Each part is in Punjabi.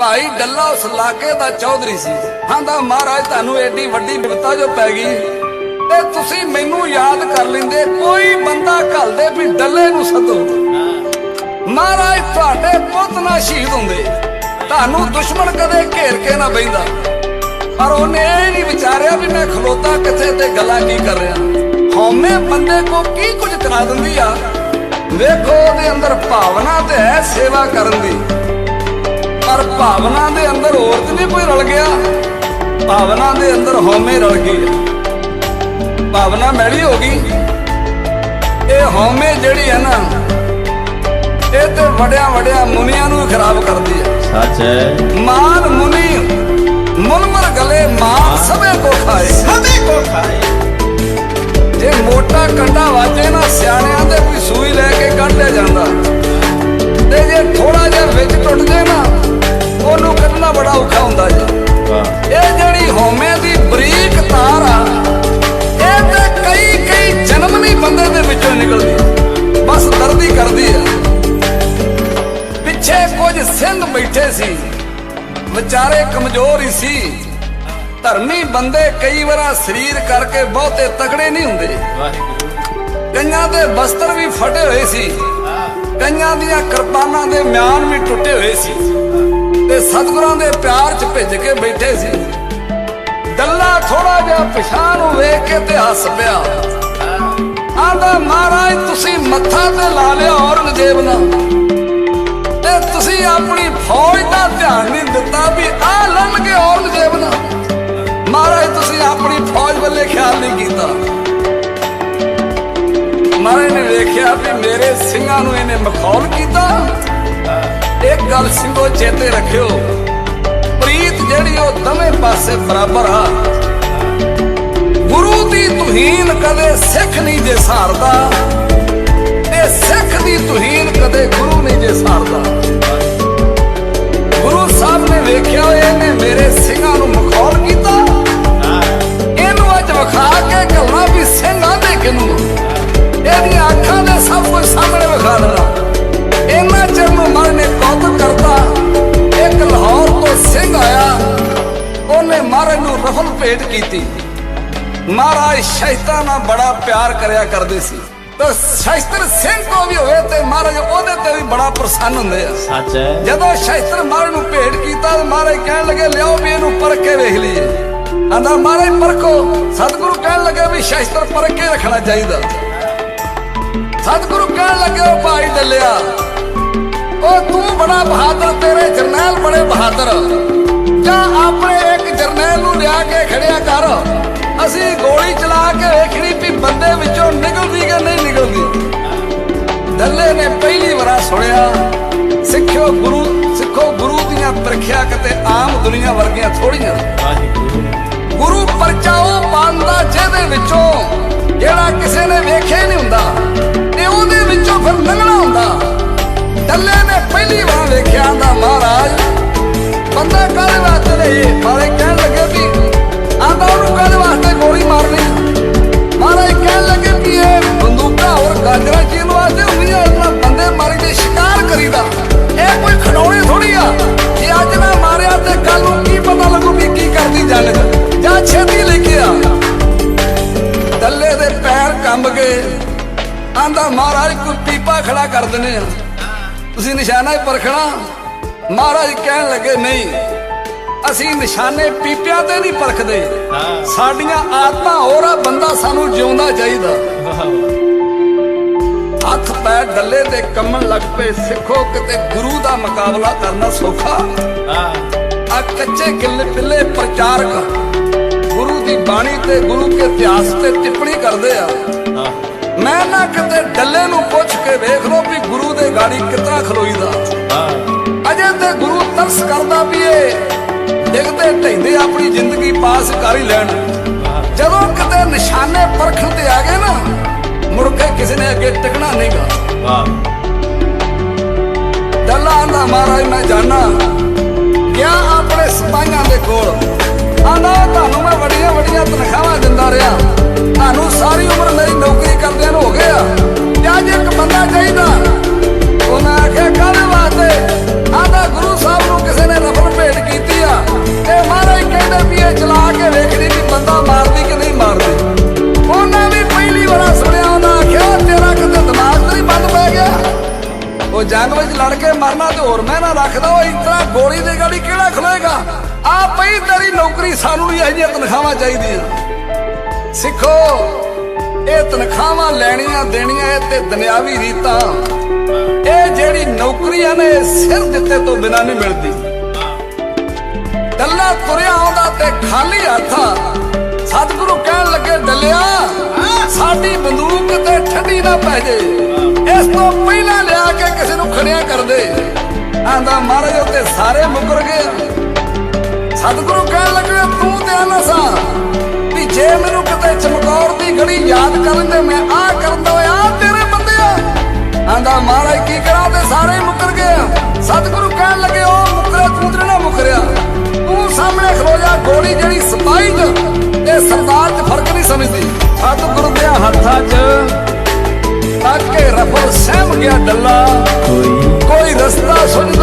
ਭਾਈ ਡੱਲਾ ਉਸ ਇਲਾਕੇ ਦਾ ਚੌਧਰੀ ਸੀ। ਆਂਦਾ ਮਹਾਰਾਜ ਤੁਹਾਨੂੰ ਐਡੀ ਵੱਡੀ ਵਿਪਤਾ ਜੋ ਪੈ ਗਈ। ਤੇ ਤੁਸੀਂ ਮੈਨੂੰ ਯਾਦ ਕਰ ਲੈਂਦੇ, ਕੋਈ ਬੰਦਾ ਘੱਲਦੇ ਵੀ ਡੱਲੇ ਨੂੰ ਸੱਦੋ। ਮਹਾਰਾਜ ਤੁਹਾਡੇ ਪੁੱਤ ਨਾ ਸ਼ਹੀਦ ਹੁੰਦੇ। ਤੁਹਾਨੂੰ ਦੁਸ਼ਮਣ ਕਦੇ ਘੇਰ ਕੇ ਨਾ ਬੈਂਦਾ ਪਰ ਉਹਨੇ ਇਹ ਨਹੀਂ ਵਿਚਾਰਿਆ ਵੀ ਮੈਂ ਖਲੋਤਾ ਕਿੱਥੇ ਤੇ ਗੱਲਾਂ ਕੀ ਕਰ ਰਿਹਾ। ਹਉਮੈ ਬੰਦੇ ਕੋ ਕੀ ਕੁਝ ਕਰਾ ਦਿੰਦੀ ਆ? ਵੇਖੋ ਉਹਦੇ ਅੰਦਰ ਭਾਵਨਾ ਤੇ ਹੈ ਸੇਵਾ ਕਰਨ ਦੀ। ਪਰ ਭਾਵਨਾ ਦੇ ਅੰਦਰ ਹੋਰ ਤੇ ਨਹੀਂ ਕੋਈ ਰਲ ਗਿਆ। ਭਾਵਨਾ ਦੇ ਅੰਦਰ ਹਉਮੈ ਰਲ ਗਈ। ਭਾਵਨਾ ਮੈਲੀ ਹੋ ਗਈ। ਇਹ ਹਉਮੈ ਜਿਹੜੀ ਹੈ ਨਾ ਇਹ ਤੇ ਵੜਿਆ ਵੜਿਆ ਮੁਨੀਆਂ ਨੂੰ ਖਰਾਬ ਕਰਦੀ ਹੈ। ਸੱਚ ਹੈ। ਮਾਨ ਮੁਨੀ ਮੁਨਮਰ ਗਲੇ ਮਾਨ ਸਭੇ ਕੋ ਖਾਏ। ਸਭੇ ਕੋ ਖਾਏ। ਜੇ ਮੋਟਾ ਕੰਡਾ ਵਾਜੇ ਨਾ ਸਿਆਣਿਆਂ ਦੇ ਕੋਈ ਸੂਈ ਲੈ ਕੇ ਕੱਢ ਲਿਆ ਜਾਂਦਾ। ਤੇ ਜੇ ਥੋੜਾ ਜਿਹਾ ਵਿੱਚ ਸੀ। ਵਿਚਾਰੇ ਕਮਜ਼ੋਰ ਹੀ ਸੀ। ਧਰਮੀ ਬੰਦੇ ਕਈ ਵਾਰਾਂ ਸਰੀਰ ਕਰਕੇ ਬਹੁਤੇ ਤਗੜੇ ਨਹੀਂ ਹੁੰਦੇ। ਕਈਆਂ ਦੇ ਬਸਤਰ ਵੀ ਫਟੇ ਹੋਏ ਸੀ। ਕਈਆਂ ਦੀਆਂ ਕਿਰਪਾਨਾਂ ਦੇ ਮਿਆਨ ਵੀ ਟੁੱਟੇ ਹੋਏ ਸੀ। ਤੇ ਸਤਿਗੁਰਾਂ ਦੇ ਪਿਆਰ 'ਚ ਭਿੱਜ ਕੇ ਬੈਠੇ ਸੀ। ਡੱਲਾ ਥੋੜਾ ਜਿਹਾ ਪਿਛਾਂ ਨੂੰ ਵੇਖ ਕੇ ਤੇ ਹੱਸ ਪਿਆ। ਆਂਦਾ ਮਹਾਰਾਜ ਤੁਸੀਂ ਮੱਥਾ ਤੇ ਲਾ ਲਿਆ ਔਰੰਗਜ਼ੇਬ ਨਾਲ। ਤੁਸੀਂ ਆਪਣੀ ਫੌਜ ਦਾ ਧਿਆਨ ਨਹੀਂ ਦਿੱਤਾ ਵੀ ਆ ਲੰਘ ਔਰੰਗਜ਼ੇਬ ਨਾਲ ਮਹਾਰਾਜ, ਤੁਸੀਂ ਆਪਣੀ ਫੌਜ ਵੱਲੇ ਖਿਆਲ ਨਹੀਂ ਕੀਤਾ। ਮਹਾਰਾਜ ਨੇ ਵੇਖਿਆ ਵੀ ਮੇਰੇ ਸਿੰਘਾਂ ਨੂੰ ਇਹਨੇ ਮਖੌਲ ਕੀਤਾ। ਇੱਕ ਗੱਲ ਸਿੰਘੋ ਚੇਤੇ ਰੱਖਿਓ, ਪ੍ਰੀਤ ਜਿਹੜੀ ਉਹ ਦਵੇਂ ਪਾਸੇ ਬਰਾਬਰ ਆ। ਗੁਰੂ ਦੀ ਤੁਹੀਨ ਕਦੇ ਸਿੱਖ ਨਹੀਂ ਜੇ ਸਾਰਦਾ, ਤੇ ਸਿੱਖ ਦੀ ਤੁਹੀਨ ਕਦੇ ਗੁਰੂ ਨਹੀਂ ਜੇ ਸਾਰਦਾ। ਗੁਰੂ ਸਾਹਿਬ ਨੇ ਵੇਖਿਆ, ਇਹਨੇ ਮੇਰੇ ਸਿੰਘਾਂ ਨੂੰ ਮਖੌਲ ਕੀਤਾ। ਇਹਨੂੰ ਅੱਜ ਵਿਖਾ ਕੇ ਗੱਲਾਂ ਵੀ ਸਿੰਘਾਂ ਦੇ ਕਿਨੂੰ। ਇਹਦੀਆਂ ਅੱਖਾਂ ਦੇ ਸਭ ਕੁਝ ਸਾਹਮਣੇ ਵਿਖਾ ਦੇਣਾ ਇਹਨਾਂ ਚਿਰ ਨੂੰ ਮਨ ਨੇ ਕੌਤਕ ਕਰਤਾ। ਇੱਕ ਲਾਹੌਰ ਤੋਂ ਸਿੰਘ ਆਇਆ। ਉਹਨੇ ਮਹਾਰਾਜ ਨੂੰ ਰਫਲ ਭੇਟ ਕੀਤੀ। ਮਹਾਰਾਜ ਸ਼ੈਤਾਨ ਨਾਲ ਬੜਾ ਪਿਆਰ ਕਰਿਆ ਕਰਦੇ ਸੀ। ਤਾਂ ਸ਼ੈਸਤਰ ਸਿੰਘ ਕੋ ਵੀ ਹੋਵੇ ਤੇ ਮਹਾਰਾਜ ਉਹਦੇ ਤੇ ਵੀ ਬੜਾ ਪ੍ਰਸੰਨ ਹੁੰਦੇ ਆ। ਸੱਚ। ਹੈ ਜਦੋਂ ਸ਼ੈਸਤਰ ਮਹਾਰਾਜ ਨੂੰ ਭੇਟ ਕੀਤਾ ਤਾਂ ਮਹਾਰਾਜ ਕਹਿਣ ਲੱਗੇ ਲਿਆਓ ਵੀ ਇਹਨੂੰ ਪਰਖ ਕੇ ਵੇਖ ਲਈਏ। ਆਂਦਾ ਮਹਾਰਾਜ ਪਰਖੋ। ਸਤਿਗੁਰੂ ਕਹਿਣ ਲੱਗੇ ਵੀ ਸ਼ੈਸਤਰ ਪਰਖ ਕੇ ਰੱਖਣਾ ਚਾਹੀਦਾ। ਸਤਿਗੁਰੂ ਕਹਿਣ ਲੱਗੇ ਉਹ ਭਾਈ ਡੱਲਿਆ ਉਹ ਤੂੰ ਬੜਾ ਬਹਾਦਰ ਤੇਰੇ ਜਰਨੈਲ ਬੜੇ ਬਹਾਦਰ। ਜਾਂ ਆਪਣੇ ਇੱਕ ਜਰਨੈਲ ਨੂੰ ਲਿਆ ਕੇ ਖੜਿਆ ਕਰ। ਅਸੀਂ ਗੋਲੀ ਚਲਾ ਕੇ ਵੇਖਣੀ ਵੀ ਬੰਦੇ ਵਿੱਚੋਂ ਨਿਕਲਦੀ ਕਿ ਨਹੀਂ ਨਿਕਲਦੀ ਦੱਲੇ ਨੇ ਪਹਿਲੀ ਵਾਰ ਸੁਣਿਆ ਸਿੱਖਿਓ ਗੁਰੂ ਸਿੱਖੋ ਗੁਰੂ ਦੀਆਂ ਪ੍ਰੀਖਿਆ ਕਿਤੇ ਆਮ ਦੁਨੀਆ ਵਰਗੀਆਂ ਥੋੜੀਆਂ। ਗੁਰੂ। ਪਰਚਾ ਉਹ ਪਾਉਂਦਾ ਜਿਹਦੇ ਵਿੱਚੋਂ ਜਿਹੜਾ ਕਿਸੇ ਨੇ ਵੇਖਿਆ ਨਹੀਂ ਹੁੰਦਾ ਤੇ ਉਹਦੇ ਵਿੱਚੋਂ ਫਿਰ ਲੰਘਣਾ ਹੁੰਦਾ। ਡੱਲੇ ਨੇ ਪਹਿਲੀ ਵਾਰ ਵੇਖਿਆ ਆਂਦਾ ਮਹਾਰਾਜ ਬੰਦਾ ਕਾਹਦੇ ਵਾਸਤੇ ਲਈਏ ਮਾਰੇ ਕਹਿਣ ਪੀਪਾ ਖੜਾ ਕਰ ਦਿੰਦੇ ਆ ਤੁਸੀਂ ਨਿਸ਼ਾਨਾ ਹੀ ਪਰਖਣਾ। ਮਹਾਰਾਜ ਕਹਿਣ ਲੱਗੇ ਨਹੀਂ ਅਸੀਂ ਨਿਸ਼ਾਨੇ ਪੀਪਿਆਂ ਤੇ ਨਹੀਂ ਪਰਖਦੇ। ਸਾਡੀਆਂ ਆਤਮਾ ਹੋਰ ਆ ਬੰਦਾ ਸਾਨੂੰ ਜਿਉਂਦਾ ਚਾਹੀਦਾ। ਹੱਥ ਪੈਰ ਡੱਲੇ ਤੇ ਕੰਮਣ ਲੱਗ ਪਏ ਸਿੱਖੋ ਕਿਤੇ ਗੁਰੂ ਦਾ ਮੁਕਾਬਲਾ ਕਰਨਾ ਸੌਖਾ। ਆ ਕੱਚੇ ਕਿੱਲੇ ਪਿੱਲੇ ਪ੍ਰਚਾਰਕ ਗੁਰੂ ਦੀ ਬਾਣੀ ਤੇ ਗੁਰੂ ਕੇ ਇਤਿਹਾਸ ਤੇ ਟਿੱਪਣੀ ਕਰਦੇ ਆ। ਮੈਂ ਨਾ ਕਿਤੇ ਡੱਲੇ ਨੂੰ ਪੁੱਛ ਕੇ ਵੇਖ ਲੋ ਵੀ ਗੁਰੂ ਦੇ ਗਾੜੀ ਕਿਤਨਾ ਖਲੋਈਦਾ। ਅਜੇ ਤੇ ਗੁਰੂ ਤਰਸ ਕਰਦਾ ਵੀ ਇਹ ਡਿੱਗਦੇ ਢੈਂਦੇ ਆਪਣੀ ਜ਼ਿੰਦਗੀ ਪਾਸ ਕਰ ਹੀ ਲੈਣ। ਜਦੋਂ ਕਿਤੇ ਨਿਸ਼ਾਨੇ ਪਰਖਣ ਤੇ ਆ ਗਏ ਨਾ ਮੁੜ ਕੇ ਕਿਸੇ ਨੇ ਅੱਗੇ ਟਿਕਣਾ ਨਹੀਂਗਾ ਵਾਹ ਡੱਲਾ ਆਂਦਾ ਮਹਾਰਾਜ ਮੈਂ ਜਾਣਾ। ਗਿਆ ਆਪਣੇ ਸਿਪਾਹੀਆਂ ਦੇ ਕੋਲ। ਆਂਦਾ ਤੁਹਾਨੂੰ ਮੈਂ ਵੱਡੀਆਂ ਵੱਡੀਆਂ ਤਨਖਾਹਾਂ ਦਿੰਦਾ ਰਿਹਾ। ਤੁਹਾਨੂੰ ਸਾਰੀ ਉਮਰ ਮੇਰੀ ਨੌਕਰੀ ਕਰਦਿਆਂ ਹੋ ਗਿਆ। ਤੇ ਅੱਜ ਇੱਕ ਬੰਦਾ ਚਾਹੀਦਾ। ਉਹਨਾਂ ਆਖਿਆ, ਕਾਹਦੇ ਵਾਸਤੇ? ਆਦਾ ਗੁਰੂ ਸਾਹਿਬ ਨੂੰ ਕਿਸੇ ਨੇ ਰਫਲ ਭੇਟ ਕੀਤੀ ਆ। ਤੇ ਮਹਾਰਾਜ ਕਹਿੰਦੇ ਵੀ ਇਹ ਚਲਾ ਕੇ ਵੇਖਣੀ ਵੀ ਬੰਦਾ ਮਾਰਦੀ ਕਿ ਨਹੀਂ ਮਾਰਦੀ। ਉਹਨਾਂ ਵੀ ਪਹਿਲੀ ਵਾਰ ਸੁਣਿਆ ਉਹਨਾਂ ਆਖਿਆ, ਤੇਰਾ ਕਿਤੇ ਦਿਮਾਗ ਨਹੀਂ ਬੰਦ ਪੈ ਗਿਆ? ਉਹ ਜੰਗ ਵਿੱਚ ਲੜ ਕੇ ਮਰਨਾ ਤੇ ਹੋਰ ਮੈਂ ਨਾ ਰੱਖਦਾ, ਉਹ ਇਤਰਾ ਗੋਲੀ ਦੇ ਗਾੜੀ ਕਿਹੜਾ ਖਲੋਏਗਾ? ਆ ਪਈ ਤੇਰੀ ਨੌਕਰੀ ਸਾਨੂੰ ਵੀ ਅਜਿਹੀਆਂ ਤਨਖਾਹਾਂ ਚਾਹੀਦੀ ਆ ਸਿੱਖੋ, ਇਹ ਤਨਖਾਹਾਂ ਲੈਣੀਆਂ ਦੇਣੀਆਂ ਇਹ ਤੇ ਦੁਨਿਆਵੀ ਰੀਤਾਂ। ਇਹ ਜਿਹੜੀ ਨੌਕਰੀਆਂ ਨੇ ਸਿਰ ਦਿੱਤੇ ਤੋਂ ਬਿਨਾਂ ਨਹੀਂ ਮਿਲਦੀ। ਡੱਲਾ ਤੁਰਿਆ ਆਉਂਦਾ ਤੇ ਖਾਲੀ ਹੱਥ ਸਤਿਗੁਰੂ ਕਹਿਣ ਲੱਗੇ, ਡੱਲਿਆ, ਸਾਡੀ ਬੰਦੂਕ ਤੇ ਠੱਡੀ ਨਾ ਪੈ ਜੇ। ਇਸ ਤੋਂ ਪਹਿਲਾਂ ਲਿਆ ਕੇ ਕਿਸੇ ਨੂੰ ਖੜਿਆ ਕਰ ਦੇ। ਆਂਦਾ, ਮਹਾਰਾਜ ਉੱਤੇ ਸਾਰੇ ਮੁਕਰ ਗਏ ਸਤਿਗੁਰੂ ਕਹਿਣ ਲੱਗੇ, ਤੂੰ ਤੇ ਆਨਾ ਸਾ ਵੀ ਜੇ ਮੈਨੂੰ ਕਿਤੇ ਚਮਕੌਰ ਦੀ ਗੜੀ ਯਾਦ ਕਰਨ ਦੇ ਮੈਂ ਆ ਕਰਦਾ ਆ ਤੇਰੇ ਬੰਦਿਆ ਆਂਦਾ ਮਹਾਰਾਜ ਕੀ ਕਰਾਂ? ਤੇ ਸਾਰੇ ਮੁਕਰ ਗਏ ਸਤਿਗੁਰੂ ਕਹਿਣ ਲੱਗੇ ਉਹ ਮੁਕਰਿਆ ਤੂੰ ਤੇ ਨਾ ਮੁਕਰਿਆ। ਤੂੰ ਸਾਹਮਣੇ ਖਲੋ ਜਾ ਗੋਲੀ ਜਿਹੜੀ ਸਪਾਈ ਚ ਤੇ ਸਰਦਾਰ ਚ ਫ਼ਰਕ ਨਹੀਂ ਸਮਝਦੀ। ਸਤਿਗੁਰੂ ਦੇ ਹੱਥਾਂ 'ਚ ਤਾਕੇ ਰਫਲ ਸਹਿਮ ਗਿਆ ਡੱਲਾ। ਕੋਈ ਕੋਈ ਰਸਤਾ ਸੁਝਦਾ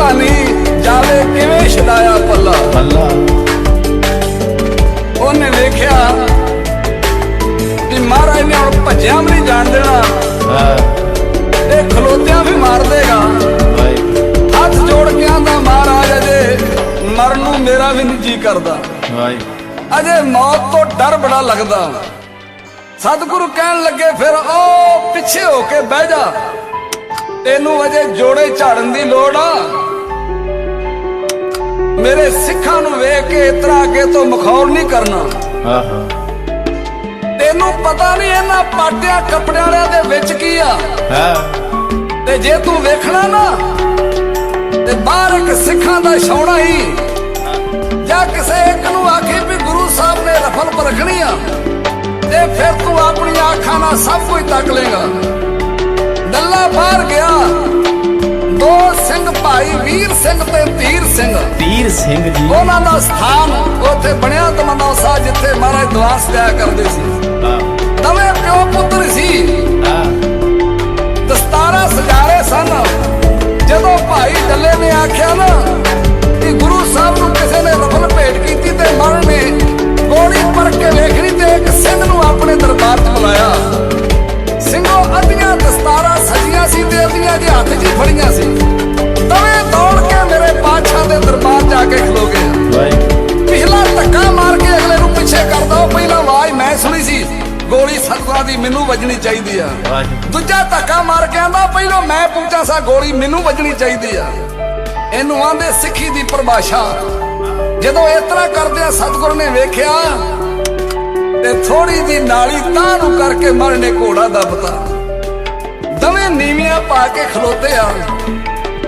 ਭੱਜਿਆ ਵੀ ਨਹੀਂ ਜਾਣ ਦੇਣਾ ਹਾਂ। ਇਹ ਖਲੋਤਿਆਂ ਵੀ ਮਾਰ ਦੇਗਾ। ਹੱਥ ਜੋੜ ਕੇ ਆਂਦਾ ਮਹਾਰਾਜ ਅਜੇ ਮਰਨ ਨੂੰ ਮੇਰਾ ਵੀ ਨਹੀਂ ਜੀ ਕਰਦਾ। ਅਜੇ ਮੌਤ ਤੋਂ ਡਰ ਬੜਾ ਲੱਗਦਾ। ਸਤਿਗੁਰੂ ਕਹਿਣ ਲੱਗੇ ਫਿਰ ਉਹ ਪਿੱਛੇ ਹੋ ਕੇ ਬਹਿ ਜਾ। ਤੈਨੂੰ ਅਜੇ ਜੋੜੇ ਝਾੜਨ ਦੀ ਲੋੜ ਆ। ਮੇਰੇ ਸਿੱਖਾਂ ਨੂੰ ਵੇਖ ਕੇ ਇਤਰਾ ਅੱਗੇ ਤੋਂ ਮਖੌਲ ਨਹੀਂ ਕਰਨਾ। ਹਾਂ। ਤੈਨੂੰ ਪਤਾ ਨਹੀਂ ਇਹਨਾਂ ਪਾਟਿਆਂ ਕੱਪੜਿਆਂ ਵਾਲਿਆਂ ਦੇ ਵਿੱਚ ਕੀ ਆ। ਹਾਂ। ਤੇ ਜੇ ਤੂੰ ਵੇਖਣਾ ਨਾ ਤੇ ਬਾਹਰ ਇੱਕ ਸਿੱਖਾਂ ਦਾ ਛਾਉਣਾ ਹੀ ਜਾਂ ਕਿਸੇ ਇੱਕ ਨੂੰ ਆਖੇ ਵੀ ਗੁਰੂ ਸਾਹਿਬ ਨੇ ਰਫਲ ਪਰ ਰੱਖਣੀ ਆ ਤੇ ਫਿਰ ਤੂੰ ਆਪਣੀਆਂ ਅੱਖਾਂ ਨਾਲ ਸਭ ਕੁਝ ਤੱਕ ਲੇਗਾ ਦੱਲਾ ਬਾਹਰ ਗਿਆ ਦੋ ਸਿੰਘ ਭਾਈ ਵੀਰ ਸਿੰਘ ਤੇ ਧੀਰ ਸਿੰਘ। ਵੀਰ ਸਿੰਘ ਜੀ। ਉਹਨਾਂ ਦਾ ਸਥਾਨ ਉੱਥੇ ਬਣਿਆ ਤਮੰਨਾ ਸਾਹਿਬ ਜਿੱਥੇ ਮਹਾਰਾਜ ਦਵਾਸ ਦਿਆ ਕਰਦੇ ਸੀ। ਨਵੇਂ ਪਿਓ ਪੁੱਤਰ ਸੀ। ਹਾਂ ਦਸਤਾਰਾ ਸਜਾਰੇ ਸਨ। ਜਦੋਂ ਭਾਈ ਡੱਲੇ ਨੇ ਆਖਿਆ ਨਾ ਗੋਲੀ ਸਤਵਾ ਦੀ ਮੈਨੂੰ ਵੱਜਣੀ ਚਾਹੀਦੀ ਆ। ਦੂਜਾ ਧੱਕਾ ਮਾਰ ਕੇ ਆਂਦਾ ਪਹਿਲਾਂ ਮੈਂ ਪੁੱਛਾਂ ਸਾ ਗੋਲੀ ਮੈਨੂੰ ਵੱਜਣੀ ਚਾਹੀਦੀ ਆ। ਇਹਨੂੰ ਆਂਦੇ ਸਿੱਖੀ ਦੀ ਪਰਿਭਾਸ਼ਾ। ਜਦੋਂ ਇਸ ਤਰ੍ਹਾਂ ਕਰਦੇ ਆ ਸਤਿਗੁਰ ਨੇ ਵੇਖਿਆ ਤੇ ਥੋੜੀ ਜੀ ਨਾਲੀ ਤਾਂ ਨੂੰ ਕਰਕੇ ਮਰਨੇ ਘੋੜਾ ਦੱਬਤਾ। ਦਵੇਂ ਨੀਵੀਆਂ ਪਾ ਕੇ ਖਲੋਤੇ ਆ।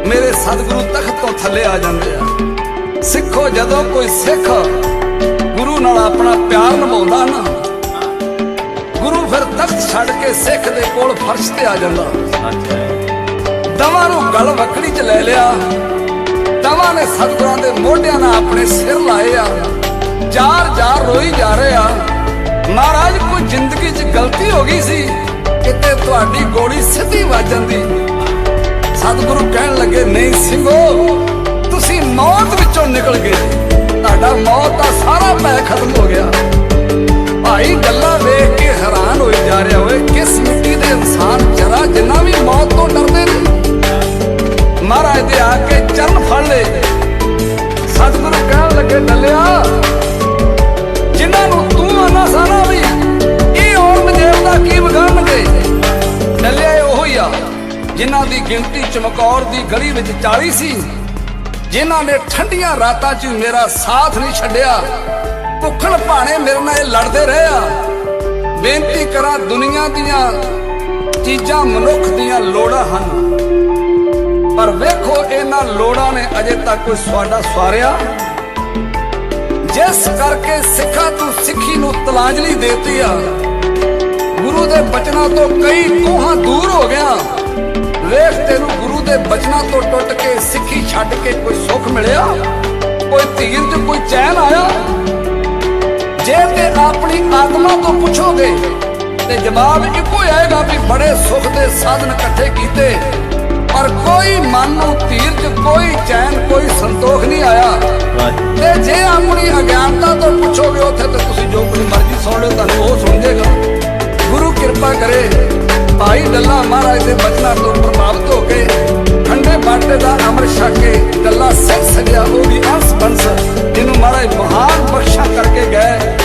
ਮੇਰੇ ਸਤਿਗੁਰੂ ਤਖਤ ਤੋਂ ਥੱਲੇ ਆ ਜਾਂਦੇ ਆ। ਸਿੱਖੋ ਜਦੋਂ ਕੋਈ ਸਿੱਖ ਗੁਰੂ ਨਾਲ ਆਪਣਾ ਪਿਆਰ ਨਿਭਾਉਂਦਾ ਨਾ ਛੱਡ ਕੇ ਸਿੱਖ ਦੇ ਕੋਲ ਫਰਸ਼ ਤੇ ਆ ਜਾਂਦਾ ਅੱਛਾ ਨੂੰ ਗਲ ਵਕੜੀ ਚ ਲੈ ਲਿਆ। ਦਵਾਂ ਨੇ ਸਤਿਗੁਰਾਂ ਦੇ ਮੋਢਿਆਂ ਨਾਲ ਆਪਣੇ ਸਿਰ ਲਾਏ ਆ। ਜਾਰ ਜਾਰ ਰੋਈ ਜਾ ਰਹੇ ਆ। ਮਹਾਰਾਜ, ਕੋਈ ਜ਼ਿੰਦਗੀ 'ਚ ਗਲਤੀ ਹੋ ਗਈ ਸੀ, ਕਿਤੇ ਤੁਹਾਡੀ ਗੋਲੀ ਸਿੱਧੀ ਵੱਜ ਜਾਂਦੀ। ਸਤਿਗੁਰੂ ਕਹਿਣ ਲੱਗੇ, ਨਹੀਂ ਸਿੰਘੋ, ਤੁਸੀਂ ਮੌਤ ਵਿੱਚੋਂ ਨਿਕਲ ਗਏ। ਤੁਹਾਡਾ ਮੌਤ ਦਾ ਸਾਰਾ ਭੈ ਖਤਮ ਹੋ ਗਿਆ। ਕਹਿਣ ਡੱਲਿਆ ਜਿਨ੍ਹਾਂ ਨੂੰ ਤੂੰ ਆਨਾ ਸਾਰਾ ਵੀ ਇਹ ਔਰੰਗਜ਼ੇਬ ਦਾ ਕੀ ਵਿਗਾੜਨਗੇ ਡੱਲਿਆ ਇਹ ਉਹੀ ਆ, ਜਿਨ੍ਹਾਂ ਦੀ ਗਿਣਤੀ ਚਮਕੌਰ ਦੀ ਗਲੀ ਵਿੱਚ 40 ਸੀ। ਜਿਨ੍ਹਾਂ ਨੇ ਠੰਡੀਆਂ ਰਾਤਾਂ 'ਚ ਮੇਰਾ ਸਾਥ ਨਹੀਂ ਛੱਡਿਆ। ਭੁੱਖਣ ਭਾਣੇ ਮੇਰੇ ਨਾਲ ਇਹ ਲੜਦੇ ਰਹੇ ਆ। ਬੇਨਤੀ ਕਰਾਂ ਦੁਨੀਆ ਦੀਆਂ ਚੀਜ਼ਾਂ ਮਨੁੱਖ ਦੀਆਂ ਲੋੜਾਂ ਹਨ। ਪਰ ਵੇਖੋ ਇਹਨਾਂ ਲੋੜਾਂ ਨੇ ਅਜੇ ਤੱਕ ਕੋਈ ਸਵਾਡਾ ਸਵਾਰਿਆ। ਜਿਸ ਕਰਕੇ ਸਿੱਖਾਂ ਤੋਂ ਸਿੱਖੀ ਨੂੰ ਤਲਾਂਜਲੀ ਦੇਤੀ ਆ। ਗੁਰੂ ਦੇ ਬਚਨਾਂ ਤੋਂ ਕਈ ਕੋਹਾਂ ਦੂਰ ਹੋ ਗਿਆ। ਵੇਖ ਤੈਨੂੰ ਗੁਰੂ ਦੇ ਬਚਨਾਂ ਤੋਂ ਟੁੱਟ ਕੇ ਸਿੱਖੀ ਛੱਡ ਕੇ ਕੋਈ ਸੁੱਖ ਮਿਲਿਆ? ਕੋਈ ਧੀਰ ਚ ਕੋਈ ਚੈਨ ਆਇਆ? ਜੇ ਤੇ ਆਪਣੀ ਆਤਮਾ ਤੋਂ ਪੁੱਛੋਗੇ ਤੇ ਜਵਾਬ ਇੱਕੋ ਹੀ ਆਏਗਾ ਵੀ ਬੜੇ ਸੁੱਖ ਦੇ ਸਾਧਨ ਇਕੱਠੇ ਕੀਤੇ। ਪਰ ਕੋਈ ਮਨ ਨੂੰ ਤੀਰਜ ਕੋਈ ਚੈਨ ਕੋਈ ਸੰਤੋਖ ਨਹੀਂ ਆਇਆ। ਤੇ ਜੇ ਆਪਣੀ ਅਗਿਆਨਤਾ ਤੋਂ ਪੁੱਛੋਗੇ ਉੱਥੇ ਤੇ ਤੁਸੀਂ ਜੋ ਕੋਈ ਮਰਜ਼ੀ ਸੁਣ ਲਓ ਤੁਹਾਨੂੰ ਉਹ ਸੁਣ ਜਾਏਗਾ ਗੁਰੂ ਕਿਰਪਾ ਕਰੇ। ਭਾਈ ਡੱਲਾ ਮਹਾਰਾਜ ਦੇ ਬਚਨਾਂ ਤੋਂ ਪ੍ਰਭਾਵਿਤ ਹੋ ਕੇ ਠੰਡੇ ਬਾਟੇ ਦਾ ਅੰਮ੍ਰਿਤ ਛੱਕ ਕੇ ਡੱਲਾ ਸਿਰ ਸਜਿਆ ਉਹ ਵੀ ਅੰਸ ਬੰਸ ਜਿਹਨੂੰ ਮਹਾਰਾਜ ਮਹਾਨ ਬਖਸ਼ਾ ਕਰਕੇ ਗਏ।